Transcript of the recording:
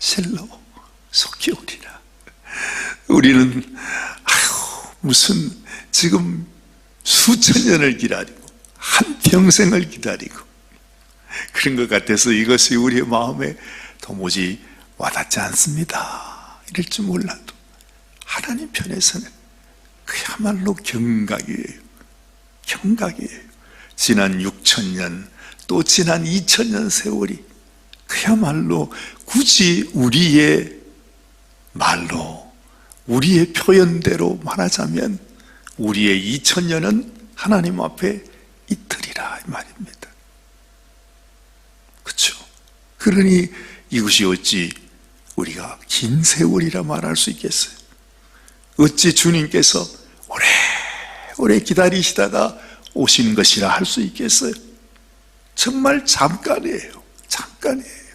실로 속히 오리라. 우리는 아유 무슨 지금 수천 년을 기다리고 한 평생을 기다리고 그런 것 같아서 이것이 우리의 마음에 도무지 와닿지 않습니다. 이럴 줄 몰라도 하나님 편에서는 그야말로 경각이에요. 경각이에요. 지난 6천 년, 또 지난 2천 년 세월이 그야말로 굳이 우리의 말로, 우리의 표현대로 말하자면 우리의 2천 년은 하나님 앞에 이틀이라 이 말입니다. 그렇죠? 그러니 이것이 어찌 우리가 긴 세월이라 말할 수 있겠어요? 어찌 주님께서 오래 오래 기다리시다가 오시는 것이라 할 수 있겠어요? 정말 잠깐이에요. 잠깐이에요.